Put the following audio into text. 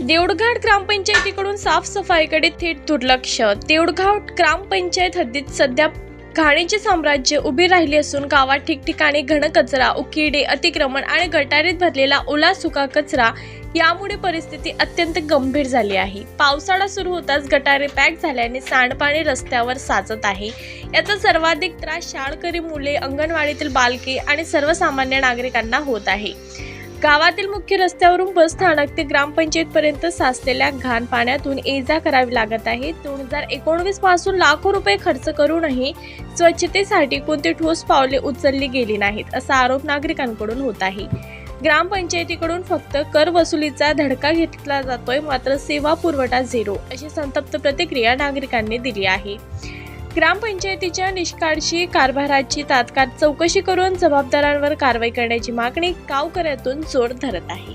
देऊळघाट ग्रामपंचायतीकडून साफसफाईकडे थेट दुर्लक्ष. देऊळघाट ग्रामपंचायत हद्दीत सध्या घाणीचे साम्राज्य उभे राहिले असून गावात ठिकठिकाणी घनकचरा उकिडे अतिक्रमण आणि गटारीत भरलेला ओला सुका कचरा यामुळे परिस्थिती अत्यंत गंभीर झाली आहे. पावसाळा सुरू होताच गटारे पॅक झाल्याने सांडपाणी रस्त्यावर साचत आहे. याचा सर्वाधिक त्रास शाळकरी मुले अंगणवाडीतील बालके आणि सर्वसामान्य नागरिकांना होत आहे. गावातील मुख्य रस्त्यावरून बस स्थानक ते ग्रामपंचायत पर्यंत साचलेल्या घाण पाण्यातून ये जा करावी लागत आहे. दोन हजार एकोणवीसपासून लाखो रुपये खर्च करूनही स्वच्छतेसाठी कोणती ठोस पावले उचलली गेली नाहीत असा आरोप नागरिकांकडून होत आहे. ग्रामपंचायतीकडून फक्त कर वसुलीचा धडका घेतला जातोय मात्र सेवा पुरवठा झिरो अशी संतप्त प्रतिक्रिया नागरिकांनी दिली आहे. ग्रामपंचायतीच्या निष्काळशी कारभाराची तात्काळ चौकशी करून जबाबदारांवर कारवाई करण्याची मागणी गावकऱ्यातून जोर धरत आहे.